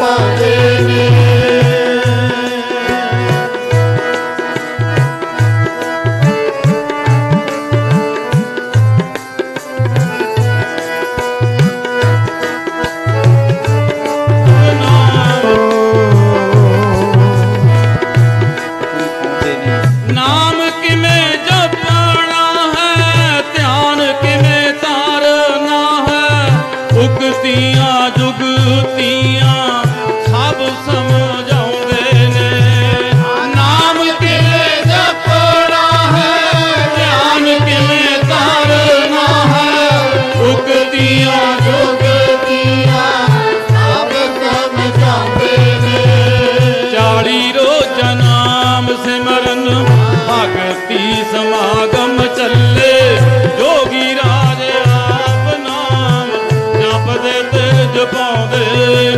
ਪਾਉਂਦੇ ਨੇ। ਨਾਮ ਕਿਵੇਂ ਜਪਣਾ ਹੈ ਧਿਆਨ ਕਿਵੇਂ ਧਰਨਾ ਹੈ? ਉਗਤੀਆਂ ਜੁਗਤੀਆਂ ਸਮਾਗਮ ਚੱਲੇ। ਜੋਗੀ ਰਾਜ ਆਪ ਨਾਮ ਜਪਦੇ ਤੇ ਜਪਾਉਂਦੇ।